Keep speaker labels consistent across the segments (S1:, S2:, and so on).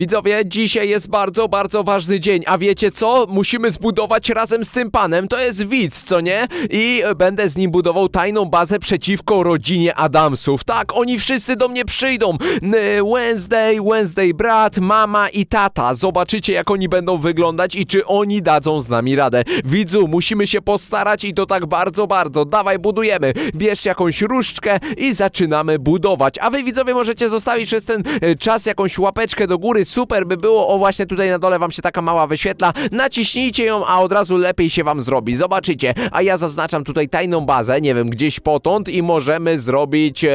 S1: Widzowie, dzisiaj jest bardzo, bardzo ważny dzień, a wiecie co? Musimy zbudować razem z tym panem, to jest widz, co nie? I będę z nim budował tajną bazę przeciwko rodzinie Adamsów. Tak, oni wszyscy do mnie przyjdą. Wednesday, Wednesday brat, mama i tata. Zobaczycie jak oni będą wyglądać i czy oni dadzą z nami radę. Widzu, musimy się postarać i to tak bardzo, bardzo. Dawaj, budujemy. Bierz jakąś różdżkę i zaczynamy budować. A wy widzowie możecie zostawić przez ten e, czas jakąś łapeczkę do góry. Super by było. O właśnie tutaj na dole wam się taka mała wyświetla. Naciśnijcie ją, a od razu lepiej się wam zrobi. Zobaczycie. A ja zaznaczam tutaj tajną bazę, nie wiem, gdzieś potąd i możemy zrobić e,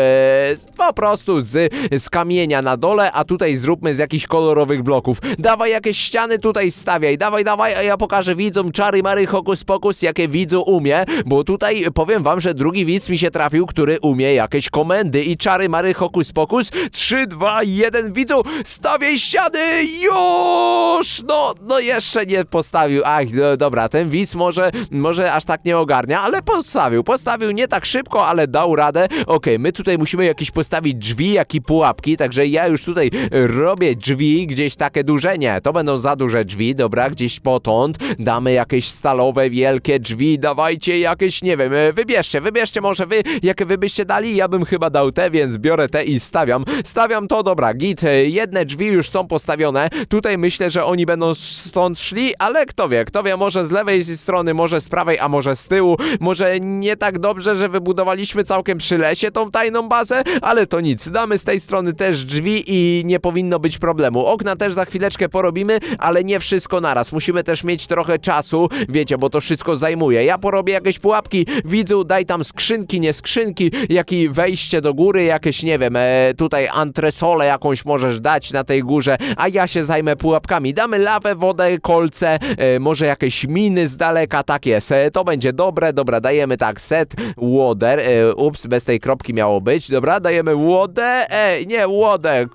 S1: po prostu z, z kamienia na dole, a tutaj zróbmy z jakichś kolorowych bloków. Dawaj jakieś ściany tutaj stawiaj. Dawaj, dawaj, a ja pokażę widzom czary mary hokus pokus, jakie widzu umie, bo tutaj powiem wam, że drugi widz mi się trafił, który umie jakieś komendy i czary mary hokus pokus. 3, 2, 1, widzu, stawiaj ściany już! No, no jeszcze nie postawił. Ach, no, dobra, ten widz może, może aż tak nie ogarnia, ale postawił. Postawił nie tak szybko, ale dał radę. Okej, my tutaj musimy jakieś postawić drzwi, jak i pułapki, także ja już tutaj robię drzwi, gdzieś takie duże, nie, to będą za duże drzwi, dobra, gdzieś potąd. Damy jakieś stalowe, wielkie drzwi, dawajcie jakieś, nie wiem, wybierzcie, wybierzcie może wy, jakie wy byście dali, ja bym chyba dał te, więc biorę te i stawiam. Stawiam to, dobra, git, jedne drzwi już są postawione, tutaj myślę, że oni będą stąd szli, ale kto wie, kto wie, może z lewej strony, może z prawej, a może z tyłu, może nie tak dobrze, że wybudowaliśmy całkiem przy lesie tą tajną bazę, ale to nic, damy z tej strony też drzwi i nie powinno być problemu. Okna też za chwileczkę porobimy, ale nie wszystko naraz, musimy też mieć trochę czasu, wiecie, bo to wszystko zajmuje. Ja porobię jakieś pułapki, widzu, daj tam skrzynki, nie skrzynki, jak i wejście do góry, jakieś, nie wiem, e, tutaj antresolę jakąś możesz dać na tej górze, a ja się zajmę pułapkami. Damy lawę, wodę, kolce, e, może jakieś miny z daleka, tak jest. E, to będzie dobre, dobra, dajemy tak, set, water, e, ups, bez tej kropki miało być, dobra, dajemy łodę, e, nie, łodę,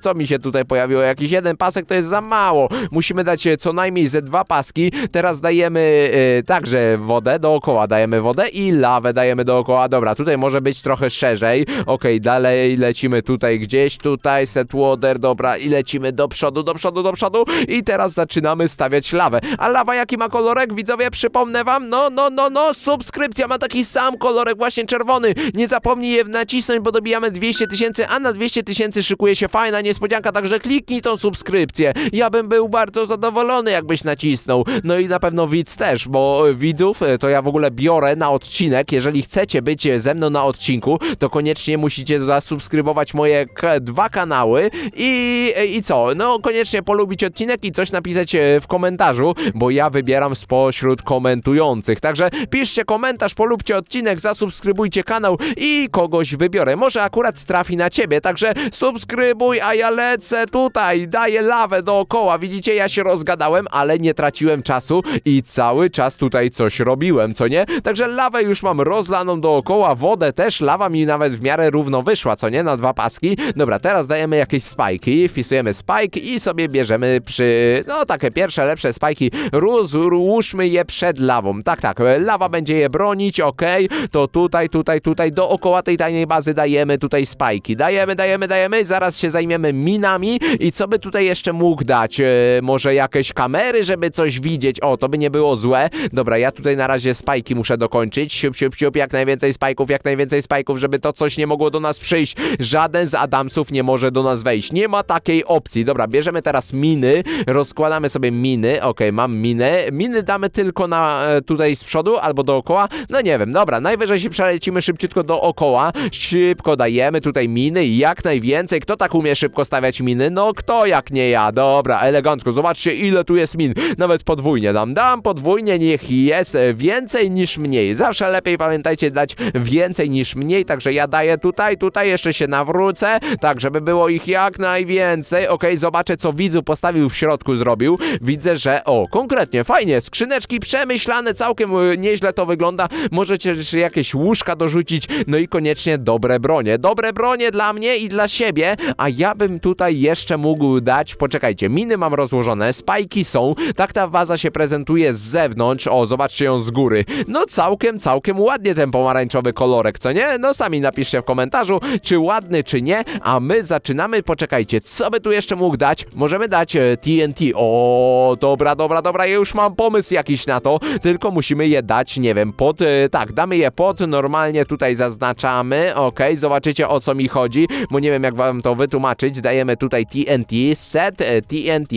S1: co mi się tutaj pojawiło, jakiś jeden pasek to jest za mało, musimy dać co najmniej ze dwa paski, teraz dajemy także wodę, dookoła dajemy wodę i lawę dajemy dookoła, dobra, tutaj może być trochę szerzej, okej, dalej lecimy tutaj gdzieś, tutaj set water, dobra, i lecimy do przodu, do przodu, do przodu. I teraz zaczynamy stawiać lawę, a lawa jaki ma kolorek, widzowie, przypomnę wam, no, no, no, no, subskrypcja ma taki sam kolorek, właśnie czerwony, nie zapomnij je nacisnąć, bo dobijamy 200 tysięcy, a na 200 tysięcy szykuje się fajna niespodzianka, także kliknij tą subskrypcję, ja bym był bardzo zadowolony, jakbyś nacisnął, no i na pewno widz też, bo widzów e, to ja w ogóle biorę na odcinek, jeżeli chcecie być ze mną na odcinku, to koniecznie musicie zasubskrybować moje dwa kanały i, i co, no koniecznie polubić odcinek i coś napisać e, w komentarzu, bo ja wybieram spośród komentujących, także piszcie komentarz, polubcie odcinek, zasubskrybujcie kanał i kogoś wybiorę, może akurat trafi na ciebie, także subskrybuj, a ja lecę tutaj, daję lawę dookoła, widzicie, ja się rozgadałem, ale nie traciłem czasu i cały czas tutaj coś robiłem, co nie? Także lawę już mam rozlaną dookoła, wodę też, lawa mi nawet w miarę równo wyszła, co nie? Na dwa paski. Dobra, teraz dajemy jakieś spajki, wpisujemy spike i sobie bierzemy przy, no takie pierwsze, lepsze spajki, rozłóżmy je przed lawą. Tak, tak, lawa będzie je bronić, okej, to tutaj, tutaj, tutaj, dookoła tej tajnej bazy dajemy tutaj spajki. Dajemy, dajemy, dajemy, zaraz się zajmiemy minami i co by tutaj jeszcze mógł dać? E, może jakieś kamery, żeby coś widzieć? O, to by nie było złe. Dobra, ja tutaj na razie spajki muszę dokończyć. Siup, siup, siup, jak najwięcej spajków, jak najwięcej spajków, żeby to coś nie mogło do nas przyjść. Żaden z Adamsów nie może do nas wejść. Nie ma takiej opcji. Dobra, bierzemy teraz miny, rozkładamy sobie miny. Okej, mam minę. Miny damy tylko na e, tutaj z przodu albo dookoła. No nie wiem, dobra, najwyżej się przelecimy szybciutko dookoła. Szybko dajemy tutaj miny jak najwięcej. Kto tak umie szybko stawiać miny? No kto jak nie ja? Dobra, elegancko. Zobaczcie ile tu jest min. Nawet podwójnie dam. Dam podwójnie, niech jest więcej niż mniej. Zawsze lepiej pamiętajcie dać więcej niż mniej, także ja daję tutaj, tutaj jeszcze się nawrócę, tak żeby było ich jak najwięcej. Okej, zobaczę co widzu postawił w środku zrobił. Widzę, że o, konkretnie, fajnie, skrzyneczki przemyślane, całkiem e, nieźle to wygląda. Możecie jeszcze jakieś łóżka dorzucić, no i koniecznie dobre bronie. Dobre bronie dla mnie i dla siebie, a ja bym tutaj jeszcze mógł dać, poczekajcie, miny mam rozłożone, spajki są, tak ta waza się prezentuje z zewnątrz, o, zobaczcie ją z góry. No całkiem, całkiem ładnie ten pomarańczowy kolorek, co nie? No sami napiszcie w komentarzu, czy ładny, czy nie, a my zaczynamy, poczekajcie, co by tu jeszcze jeszcze mógł dać? Możemy dać e, TNT. O, dobra, dobra, dobra, ja już mam pomysł jakiś na to, tylko musimy je dać, nie wiem, pod, e, tak, damy je pod, normalnie tutaj zaznaczamy, okej, zobaczycie o co mi chodzi, bo nie wiem jak wam to wytłumaczyć, dajemy tutaj TNT, set e, TNT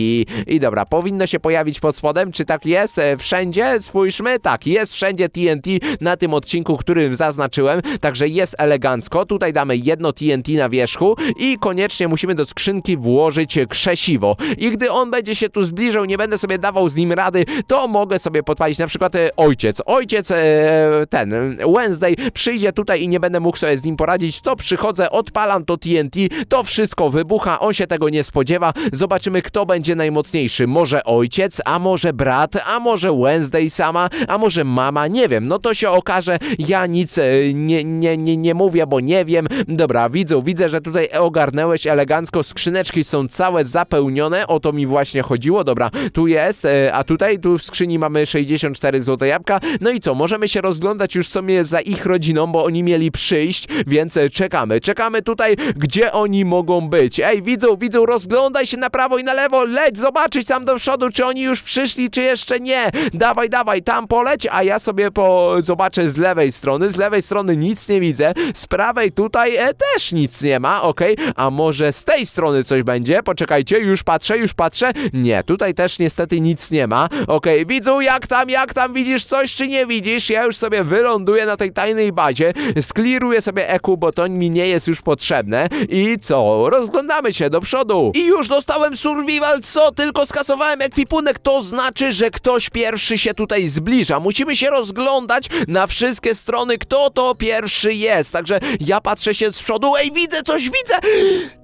S1: i dobra, powinno się pojawić pod spodem, czy tak jest? E, Wszędzie, spójrzmy, tak, jest wszędzie TNT na tym odcinku, którym zaznaczyłem, także jest elegancko, tutaj damy jedno TNT na wierzchu i koniecznie musimy do skrzynki włożyć krzesiwo. I gdy on będzie się tu zbliżał, nie będę sobie dawał z nim rady, to mogę sobie podpalić na przykład e, ojciec, ojciec e, ten, Wednesday przyjdzie tutaj i nie będę mógł sobie z nim poradzić, to przychodzę, odpalam to TNT, to wszystko wybucha, on się tego nie spodziewa, zobaczymy kto będzie najmocniejszy, może ojciec, a może brat, a może Wednesday sama, a może mama, nie wiem, no to się okaże, ja nic e, nie, nie, nie, nie mówię, bo nie wiem, dobra, widzę, widzę, że tutaj ogarnęłeś elegancko, skrzyneczki są całe zapełnione, o to mi właśnie chodziło, dobra, tu jest, e, a tutaj, tu w skrzyni mamy 64 złote jabłka, no i co, możemy się rozglądać już sobie za ich rodziną, bo oni mieli przyjść, więc e, czekamy, czekamy tutaj, gdzie oni mogą być, ej, widzą, widzą, rozglądaj się na prawo i na lewo, leć zobaczyć tam do przodu, czy oni już przyszli, czy jeszcze nie, dawaj, dawaj, tam poleć, a ja sobie po zobaczę z lewej strony, z lewej strony nic nie widzę, z prawej tutaj e, też nic nie ma, okej, a może z tej strony coś będzie, poczekajcie, już patrzę, już patrzę, nie, tutaj też niestety nic nie ma, okej, widzą jak tam, jak tam, widzisz coś, czy nie widzisz, ja już sobie wyląduję na tej tajnej bazie, skliruję sobie EQ, bo to mi nie jest już potrzebne. I co, rozglądamy się do przodu. I już dostałem survival, co, tylko skasowałem ekwipunek, to znaczy, że ktoś pierwszy się tutaj zbliża, musimy się rozglądać na wszystkie strony, kto to pierwszy jest, także ja patrzę się z przodu, ej, widzę coś, widzę!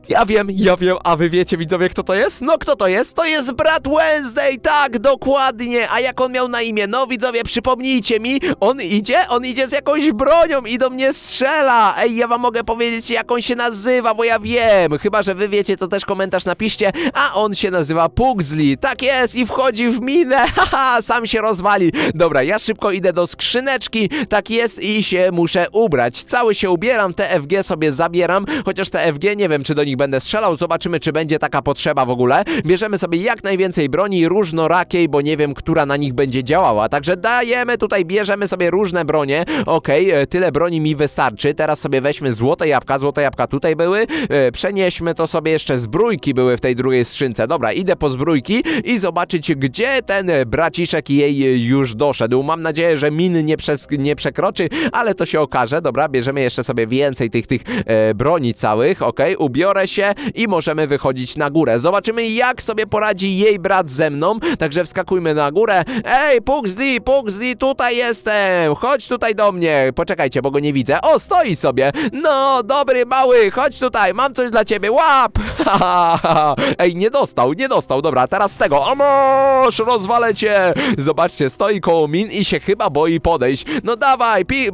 S1: Ja wiem, ja wiem, a wy wiecie widzowie kto to jest? No kto to jest? To jest brat Wednesday, tak, dokładnie, a jak on miał na imię? No widzowie, przypomnijcie mi, on idzie, on idzie z jakąś bronią i do mnie strzela, ej, ja wam mogę powiedzieć jak on się nazywa, bo ja wiem, chyba, że wy wiecie, to też komentarz napiszcie, a on się nazywa Pugsley, tak jest i wchodzi w minę, haha, sam się rozwali, dobra, ja szybko idę do skrzyneczki, tak jest i się muszę ubrać, cały się ubieram, TFG sobie zabieram, chociaż TFG nie wiem, czy do nich będę strzelał, zobaczymy, czy będzie taka potrzeba w ogóle, bierzemy sobie jak najwięcej broni, różnorakiej, bo nie wiem, która na nich będzie działała, także dajemy tutaj, bierzemy sobie różne bronie, okej, e, tyle broni mi wystarczy, teraz sobie weźmy złote jabłka, złote jabłka tutaj były, e, przenieśmy to sobie jeszcze. Zbrójki były w tej drugiej skrzynce, dobra, idę po zbrójki i zobaczyć, gdzie ten e, braciszek jej już doszedł, mam nadzieję, że min nie, przes- nie przekroczy, ale to się okaże, dobra, bierzemy jeszcze sobie więcej tych, tych e, broni całych, okej, ubiorę się i możemy wychodzić na górę, zobaczymy jak sobie poradzi jej brat ze mną, także wskakujmy na górę, ej, Pugsley, Pugsley, tutaj jestem, chodź tutaj do mnie, poczekajcie, bo go nie widzę, o, stoi sobie, no, dobry, mały, chodź tutaj, mam coś dla ciebie, łap, ej, nie dostał, nie dostał, dobra, teraz tego, moż, rozwalę cię, zobaczcie, stoi koło min i się chyba boi podejść, no dawaj, pi,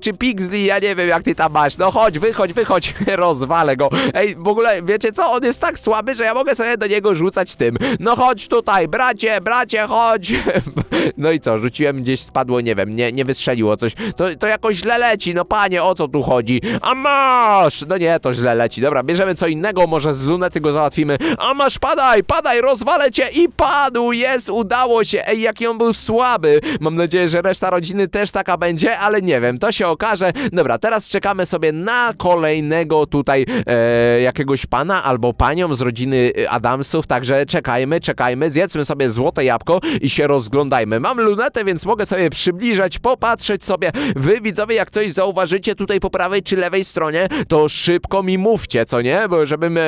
S1: czy Pigsley, ja nie wiem jak ty tam masz, no chodź, wychodź, wychodź, rozwalę go, ej, w ogóle, wiecie co, on jest tak słaby, że ja mogę sobie do niego rzucać tym, no chodź tutaj, bracie, bracie, chodź, no i co, rzuciłem gdzieś, spadło, nie wiem, nie, nie wystrzeliło coś, to, to jakoś źle leci, no panie, o co tu chodzi, a masz, no nie, to źle leci, dobra, bierzemy co innego, może z lunety go załatwimy, a masz, padaj, padaj, rozwalę cię i padł, jest, udało się, ej, jaki on był słaby, mam nadzieję, że reszta rodziny też taka będzie, ale nie wiem, to się okaże, dobra, teraz czekamy sobie na kolejnego tutaj e, jakiegoś pana albo z rodziny e, Adamsów, także czekajmy, czekajmy, zjedzmy sobie złote jabłko i się rozglądajmy. Mam lunetę, więc mogę sobie przybliżać, popatrzeć sobie. Wy widzowie, jak coś zauważycie tutaj po prawej czy lewej stronie, to szybko mi mówcie, co nie? Bo żebym e,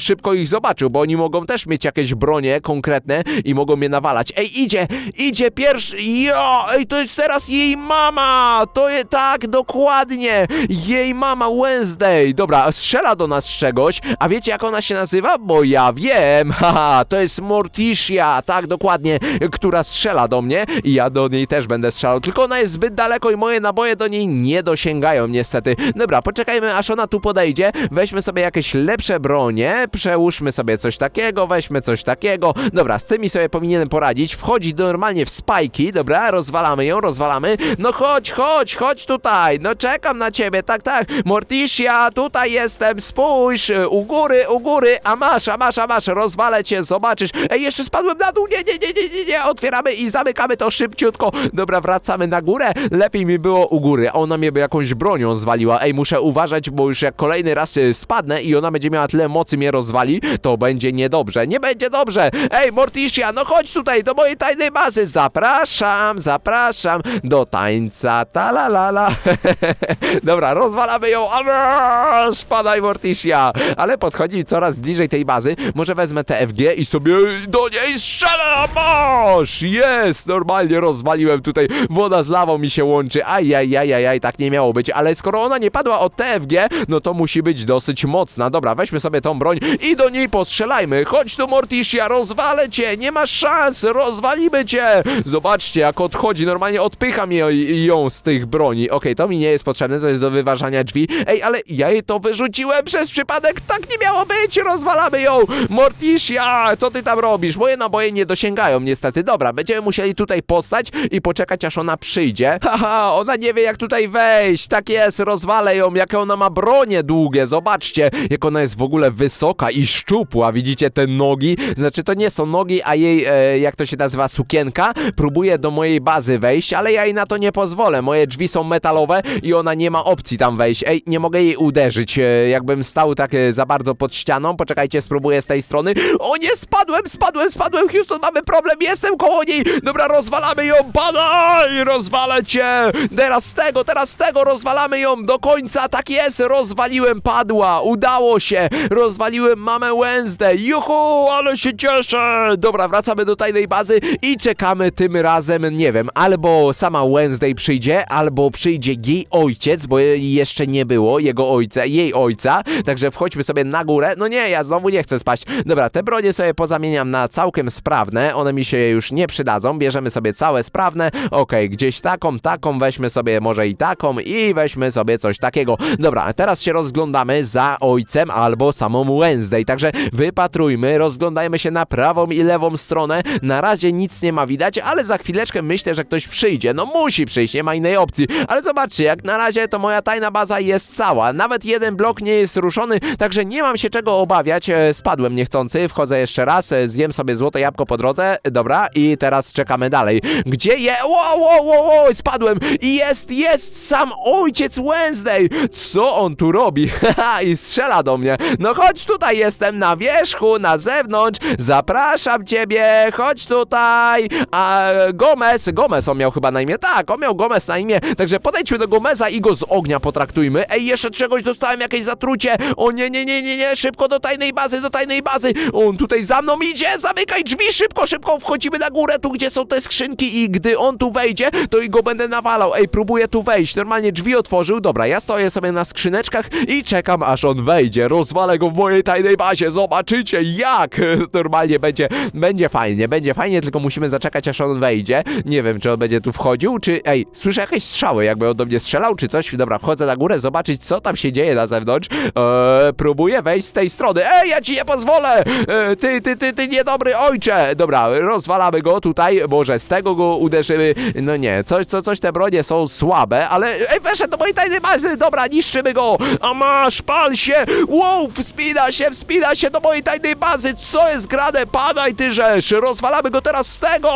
S1: szybko ich zobaczył, bo oni mogą też mieć jakieś bronie konkretne i mogą mnie nawalać. Ej, idzie, idzie pierwszy, jo, ej, to jest teraz jej mama, to jest, tak, dokładnie, jej mama Wednesday, dobra, strzela do nas z czegoś, a wiecie jak ona się nazywa? Bo ja wiem, haha, to jest Morticia, tak, dokładnie, która strzela do mnie i ja do niej też będę strzelał, tylko ona jest zbyt daleko i moje naboje do niej nie dosięgają niestety. Dobra, poczekajmy aż ona tu podejdzie, weźmy sobie jakieś lepsze bronie, przełóżmy sobie coś takiego, weźmy coś takiego, dobra, z tymi sobie powinienem poradzić, wchodzi normalnie w spajki, dobra, rozwalamy ją, rozwalamy, no chodź, chodź, chodź tutaj, no czekam na ciebie, tak, tak, Morticia, tutaj jestem, spójrz, u góry, u góry, a masz, a masz, a masz, rozwalę cię, zobaczysz. Ej, jeszcze spadłem na dół, nie, nie, nie, nie, nie, nie, otwieramy i zamykamy to szybciutko. Dobra, wracamy na górę, lepiej mi było u góry, ona mnie by jakąś bronią zwaliła. Ej, muszę uważać, bo już jak kolejny raz y, spadnę i ona będzie miała tyle mocy mnie rozwali, to będzie niedobrze, nie będzie dobrze. Ej, Morticia, no chodź tutaj do mojej tajnej bazy, zapraszam, zapraszam do tańca, ta la la la. Dobra, rozwalamy ją, spadaj Morticia. Ale podchodzi coraz bliżej tej bazy, może wezmę TFG i sobie do niej strzelę, a masz! Jest, normalnie rozwaliłem tutaj, woda z lawą mi się łączy, ajajajajaj, tak nie miało być, ale skoro ona nie padła od TFG, no to musi być dosyć mocna. Dobra, weźmy sobie tą broń i do niej postrzelajmy. Chodź tu Morticia, rozwalę cię, nie masz szans, rozwalimy cię. Zobaczcie, jak odchodzi, normalnie odpycham ją, z tych broni. Okej, to mi nie jest potrzebne, to jest do wyważania drzwi. Ej, ale ja jej to wyrzuciłem przez przypadek, tak nie miało być, rozwalamy ją. Morticia, co ty tam robisz? Moje naboje nie dosięgają niestety. Dobra, będziemy musieli tutaj postać i poczekać, aż ona przyjdzie. Haha, ona nie wie, jak tutaj wejść. Tak jest, rozwalę ją, jakie ona ma bronie długie. Zobaczcie, jak ona jest w ogóle wysoka i szczupła. Widzicie te nogi? Znaczy, to nie są nogi, a jej, e, jak to się nazywa, sukienka. Próbuje do mojej bazy wejść, ale ja jej na to nie pozwolę. Moje drzwi są metalowe i ona nie ma opcji tam wejść. Ej, nie mogę jej uderzyć. E, jakbym stał tak e, za bardzo pod ścianą. Poczekajcie, spróbuję z tej strony. O nie, spadłem, spadłem, spadłem. Houston, mamy problem, jestem koło niej. Dobra, rozwalamy ją, padaj, rozwalę cię. Teraz tego, teraz tego, rozwalamy ją do końca. Tak jest, rozwaliłem, padła. Udało się. Rozwaliłem mamę Wednesday. Juhu, ale się cieszę. Dobra, wracamy do tajnej bazy i czekamy tym razem, nie wiem, albo sama Wednesday przyjdzie, albo przyjdzie jej ojciec, bo jeszcze nie było, jego ojca, jej ojca. Także wchodźmy sobie na górę. No nie, ja znowu nie chcę spać. Dobra, te bronie sobie pozamieniam na całkiem sprawne. One mi się już nie przydadzą. Bierzemy sobie całe sprawne. Okej, gdzieś taką, taką, weźmy sobie może i taką i weźmy sobie coś takiego. Dobra, teraz się rozglądamy za ojcem albo samą Wednesday. Także wypatrujmy, rozglądajmy się na prawą i lewą stronę. Na razie nic nie ma widać, ale za chwileczkę myślę, że ktoś przyjdzie. No musi przyjść, nie ma innej opcji. Ale zobaczcie, jak na razie to moja tajna baza jest cała. Nawet jeden blok nie jest ruszony, także nie mam się czego obawiać. E, Spadłem niechcący, wchodzę jeszcze raz, e, zjem sobie złote jabłko po drodze. Dobra, i teraz czekamy dalej. Gdzie je? Wow, wow, wow, wow, spadłem! I jest, jest sam ojciec Wednesday! Co on tu robi? Haha, i strzela do mnie. No chodź tutaj, jestem na wierzchu, na zewnątrz. Zapraszam ciebie, chodź tutaj. A Gomez, Gomez on miał chyba na imię. Tak, on miał Gomez na imię. Także podejdźmy do Gomeza i go z ognia potraktujmy. Ej, jeszcze czegoś dostałem, jakieś zatrucie. O nie, nie, nie, nie, nie, szybko do tajnej bazy, do tajnej bazy. On tutaj za mną idzie, zamykaj drzwi, szybko, szybko, wchodzimy na górę, tu gdzie są te skrzynki i gdy on tu wejdzie, to i go będę nawalał. Ej, próbuję tu wejść. Normalnie drzwi otworzył. Dobra, ja stoję sobie na skrzyneczkach i czekam, aż on wejdzie. Rozwalę go w mojej tajnej bazie. Zobaczycie jak. Normalnie będzie, będzie fajnie, będzie fajnie, tylko musimy zaczekać, aż on wejdzie. Nie wiem, czy on będzie tu wchodził, czy... Ej, słyszę jakieś strzały, jakby on do mnie strzelał, czy coś. Dobra, wchodzę na górę, zobaczyć, co tam się dzieje na zewnątrz. Eee, próbuję wejść z tej strony. Ej, ja ci nie pozwolę! Eee, ty, ty, ty, ty niedobry ojcze! Dobra, rozwalamy go tutaj, może z tego go uderzymy. No nie, coś, co, coś te bronie są słabe, ale... Ej, weszedł do mojej tajnej bazy, dobra, niszczymy go! A masz, pal się! Wow, wspina się, wspina się do mojej tajnej bazy! Co jest grane? Padaj ty rzesz! Rozwalamy go teraz z tego!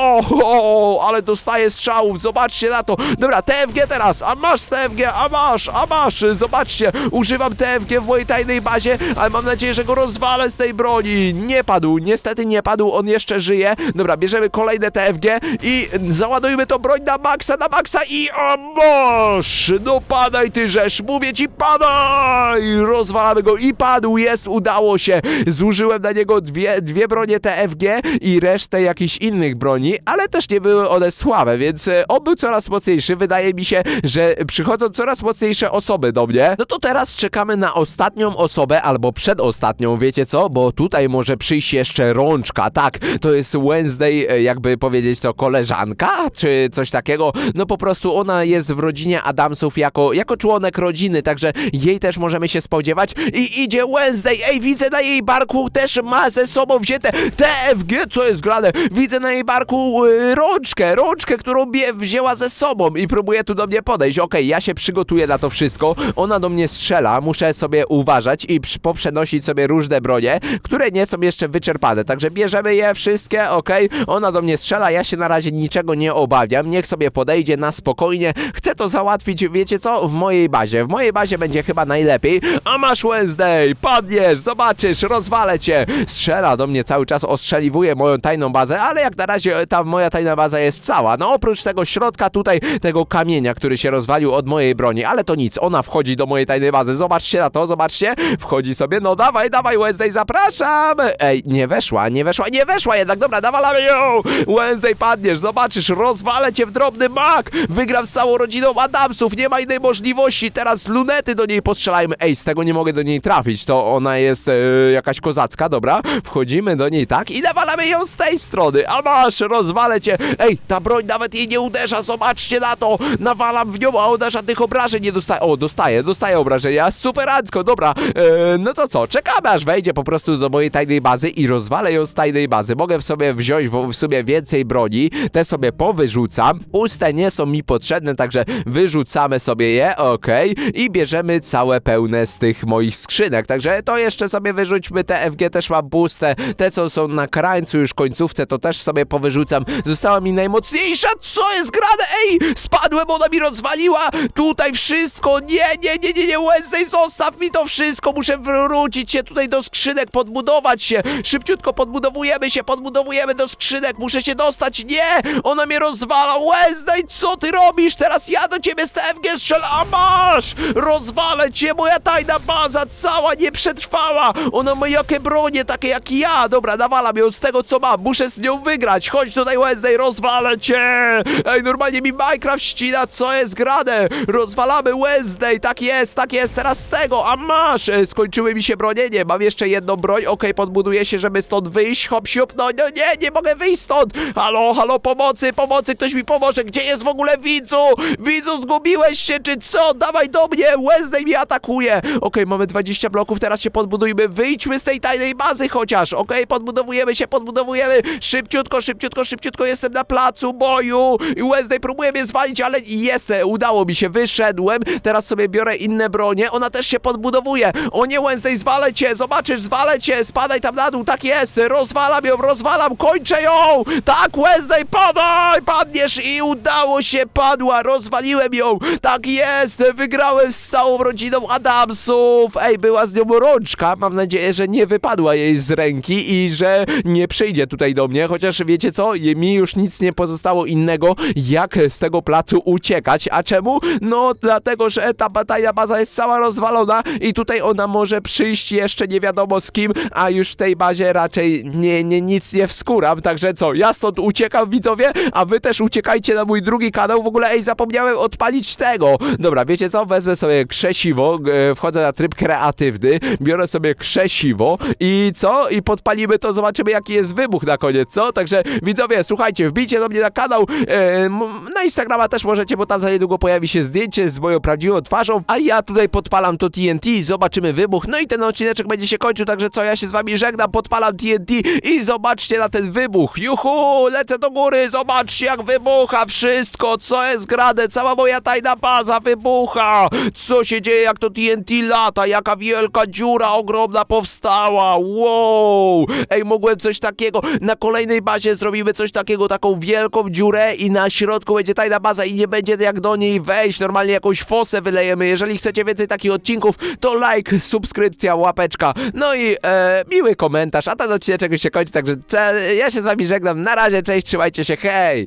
S1: O, ale dostaję strzałów, zobaczcie na to! Dobra, TFG teraz! A masz TFG, a masz, a masz! Zobaczcie, używam TFG w mojej tajnej bazie, ale mam nadzieję, że go rozwalę z tej broni! Nie padł, niestety nie padł, on jeszcze żyje. Dobra, bierzemy kolejne TFG i załadujmy tą broń na maksa, na maksa i a masz! No padaj ty rzesz, mówię ci padaj! Rozwalamy go i padł, jest, udało się! Zużyłem na niego dwie, dwie bronie TFG i resztę jakichś innych broni, ale też nie były one słabe, więc e, on był coraz mocniejszy. Wydaje mi się, że przychodzą coraz mocniejsze osoby do mnie. No to teraz czekamy na ostatnią osobę albo przedostatnią, wiecie co? Bo tutaj może przyjść jeszcze rączka. Tak, to jest Wednesday, e, jakby powiedzieć to koleżanka, czy coś takiego. No po prostu ona jest w rodzinie Adamsów jako, jako członek rodziny, także jej też możemy się spodziewać. I idzie Wednesday, ej, widzę na jej barku też ma ze sobą wzięte TFG, co jest grane? Widzę na jej barku y, rączkę, rączkę, którą bie, wzięła ze sobą i próbuje tu do mnie podejść. Okej, ja się przygotuję na to wszystko. Ona do mnie strzela, muszę sobie uważać i poprzenosić sobie różne bronie, które nie są jeszcze wyczerpane, także bierzemy je wszystkie, okej? Ona do mnie strzela, ja się na razie niczego nie obawiam, niech sobie podejdzie na spokojnie, chcę to załatwić, wiecie co, w mojej bazie, w mojej bazie będzie chyba najlepiej, a masz Wednesday, padniesz, zobaczysz, rozwalę cię, strzela do mnie cały czas, ostrzeliwuje moją tajną bazę, ale jak na razie ta moja tajna baza jest cała, no oprócz tego środka tutaj, tego kamienia, który się rozwalił od mojej broni, ale to nic, ona wchodzi do mojej tajnej bazy, zobaczcie na to, zobaczcie, wchodzi sobie, no dawaj, dawaj Wednesday, zapraszam, ej, nie weszła, nie weszła, nie weszła jednak, dobra, dawalamy ją, Wednesday padniesz, zobaczysz, rozwalę cię w drobny mak, wygram z całą rodziną Adamsów, nie ma innej możliwości, teraz lunety do niej postrzelajmy, ej, z tego nie mogę do niej trafić, to ona jest e, jakaś kozacka, dobra, wchodzimy do niej, tak, i nawalamy ją z tej strony, a masz, rozwalę cię, ej, ta broń nawet jej nie uderza, zobaczcie na to, nawalam w nią, a ona żadnych obrażeń nie dostaje, o, dostaje, dostaje obrażenia, superancko, dobra, e, no to co, czekamy aż wejdzie po prostu do mojej tajnej bazy i rozwalę ją z tajnej bazy, mogę w sobie wziąć w, w sobie więcej broni, te sobie powyrzucam, puste nie są mi potrzebne, także wyrzucamy sobie je, okej, i bierzemy całe pełne z tych moich skrzynek, także to jeszcze sobie wyrzućmy, te FG też mam puste, te co są na krańcu już końcówce, to też sobie powyrzucam, została mi najmocniejsza, co jest grane, ej, spadłem, ona mi rozwaliła, tutaj wszystko, nie, nie, nie, nie, nie, Wednesday, zostaw mi to wszystko, muszę wrócić się tutaj do skrzynek, podbudować się, szybciutko podbudowujemy się, podbudowujemy do skrzynek, muszę się dostać, nie, ona mnie rozwala, Wednesday, co ty robisz, teraz ja do ciebie z TFG strzelam, masz, rozwalę cię, moja tajna baza cała nie przetrwała, ona ma jakie bronie, takie jak ja, dobra, nawalam ją z tego co mam, muszę z nią wygrać, chodź tutaj Wednesday, rozwalę cię, ej, normalnie mi Minecraft ścina, co jest grane, rozwalamy Wednesday, tak jest, tak jest, teraz z tego, a masz, e, skończyły mi się bronienie, mam jeszcze jedną broń, okej, podbuduję się, żeby stąd wyjść, hop, siup, no, no nie, nie mogę wyjść stąd, halo, halo, pomocy, pomocy, ktoś mi pomoże, gdzie jest w ogóle widzu, widzu, zgubiłeś się, czy co, dawaj do mnie, Wednesday mnie atakuje, okej, mamy 20 bloków, teraz się podbudujmy, wyjdźmy z tej tajnej bazy chociaż, okej, podbudowujemy się, podbudowujemy, szybciutko, szybciutko, szybciutko, jestem na placu boju. I Wednesday próbuje mnie zwalić, ale jest, udało mi się, wyszedłem, teraz sobie biorę inne bronie, ona też się podbudowuje, o nie Wednesday, zwalę cię, zobaczysz, zwalę cię, spadaj tam na dół, tak jest, rozwalam ją, rozwalam, kończę ją, tak Wednesday, padaj, padniesz i udało się, padła, rozwaliłem ją, tak jest, wygrałem z całą rodziną Adamsów, ej, była z nią rączka, mam nadzieję, że nie wypadła jej z ręki i że nie przyjdzie tutaj do mnie, chociaż wiecie co, mi już nic nie pozostało innego, jak z tego placu uciekać, a czemu? No, dlatego, że ta tajna baza jest cała rozwalona i tutaj ona może przyjść jeszcze nie wiadomo z kim, a już w tej bazie raczej nie, nie, nic nie wskuram, także co, ja stąd uciekam widzowie, a wy też uciekajcie na mój drugi kanał, w ogóle ej, zapomniałem odpalić tego, dobra, wiecie co, wezmę sobie krzesiwo, e, wchodzę na tryb kreatywny, biorę sobie krzesiwo i co, i podpalimy to, zobaczymy jaki jest wybuch na koniec, co, także widzowie, słuchajcie, wbijcie do mnie na kanał, e, na Instagrama też możecie, bo tam za niedługo pojawi się zdjęcie z moją prawdziwą twarzą, a ja tutaj podpalam to TNT, zobaczymy wybuch, no i ten odcineczek będzie się kończył, także co, ja się z wami żegnam, podpalam TNT i zobaczcie na ten wybuch, juhu, lecę do góry, zobaczcie jak wybucha wszystko, co jest grane, cała moja tajna baza wybucha, co się dzieje, jak to TNT lata, jaka wielka dziura ogromna powstała, wow, ej, mogłem coś takiego, na kolejnej bazie zrobimy coś takiego, taką wielką dziurę i na środku będzie tajna baza i nie będzie jak do niej wejść, normalnie jakąś fosę wylejemy, jeżeli chcecie więcej takich odcinków, to like, subskrypcja, łapeczka, no i e, miły komentarz, a ten odcinek się kończy, także ja się z wami żegnam, na razie, cześć, trzymajcie się, hej!